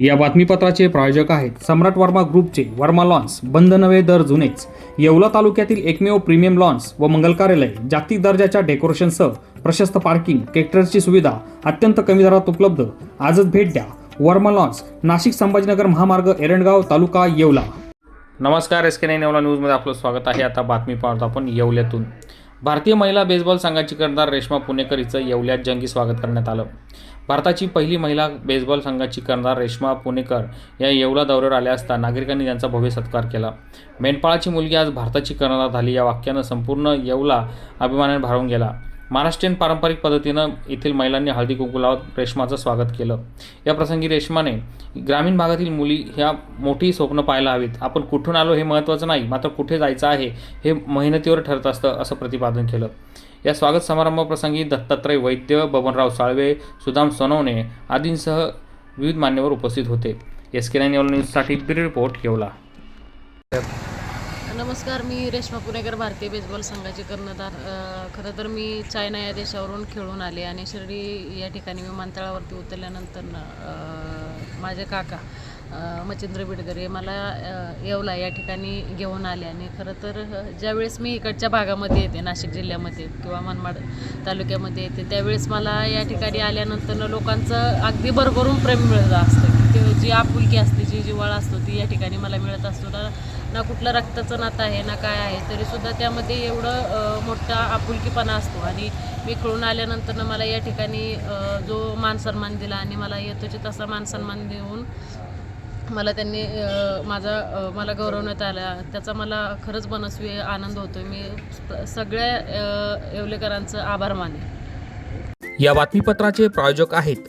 या बातमीपत्राचे प्रायोजक आहेत सम्राट वर्मा ग्रुपचे वर्मा लॉन्स बंद नवे दर जुनेच. येवला तालुक्यातील एकमेव प्रीमियम लॉन्स व मंगल कार्यालय जागतिक दर्जाच्या डेकोरेशनसह प्रशस्त पार्किंग ट्रॅक्टरची सुविधा अत्यंत कमी दरात उपलब्ध. आजच भेट द्या. वर्मा लॉन्स नाशिक संभाजीनगर महामार्ग एरणगाव तालुका येवला. नमस्कार एस के नाईन येवला न्यूजमध्ये आपलं स्वागत आहे. आता बातमी पाहतो आपण येवल्यातून. भारतीय महिला बेसबॉल संघाची कर्णधार रेश्मा पुणेकर हिचं येवल्यात जंगी स्वागत करण्यात आलं. भारताची पहिली महिला बेसबॉल संघाची कर्णधार रेश्मा पुणेकर या येवला दौऱ्यावर आल्या असता नागरिकांनी त्यांचा भव्य सत्कार केला. मेंढपाळाची मुलगी आज भारताची कर्णधार झाली या वाक्यानं संपूर्ण येवला अभिमानाने भारून गेला. महाराष्ट्रीयन पारंपरिक पद्धतीनं येथील महिलांनी हळदी कुंकू लावत रेश्माचं स्वागत केलं. या प्रसंगी रेश्माने ग्रामीण भागातील मुली ह्या मोठी स्वप्न पाहायला हवीत. आपण कुठून आलो हे महत्त्वाचं नाही मात्र कुठे जायचं आहे हे मेहनतीवर ठरत असतं असं प्रतिपादन केलं. या स्वागत समारंभप्रसंगी दत्तात्रय वैद्य बबनराव साळवे सुदाम सोनवणे आदींसह विविध मान्यवर उपस्थित होते. एस के नाईन न्यूजसाठी ब्युरो रिपोर्ट नमस्कार मी रेश्मा पुणेकर भारतीय बेसबॉल संघाचे कर्णधार. खरं तर मी चायना या देशावरून खेळून आले आणि शिर्डी या ठिकाणी विमानतळावरती उतरल्यानंतर माझे काका मच्छिंद्र बिडकर हे मला येवला या ठिकाणी घेऊन आले आणि खरं तर ज्यावेळेस मी इकडच्या भागामध्ये येते नाशिक जिल्ह्यामध्ये किंवा मनमाड तालुक्यामध्ये येते त्यावेळेस मला या ठिकाणी आल्यानंतर लोकांचं अगदी भरभरून प्रेम मिळत असतं. म्हणजे जी आपुलकी असते जी जिव्हाळा असतो ती या ठिकाणी मला मिळत असतो. ना ना कुठलं रक्ताचं नातं आहे ना काय आहे तरीसुद्धा त्यामध्ये एवढं मोठा आपुलकीपणा असतो. आणि मी खेळून आल्यानंतर मला या ठिकाणी जो मान सन्मान दिला आणि मला येतोचे तसा मान सन्मान देऊन मला त्यांनी माझा मला गौरवण्यात आला. त्याचा मला खरंच मनस्वी आनंद होतो मी सगळ्या येवलेकरांचं आभार माने या बातमीपत्राचे प्रायोजक आहेत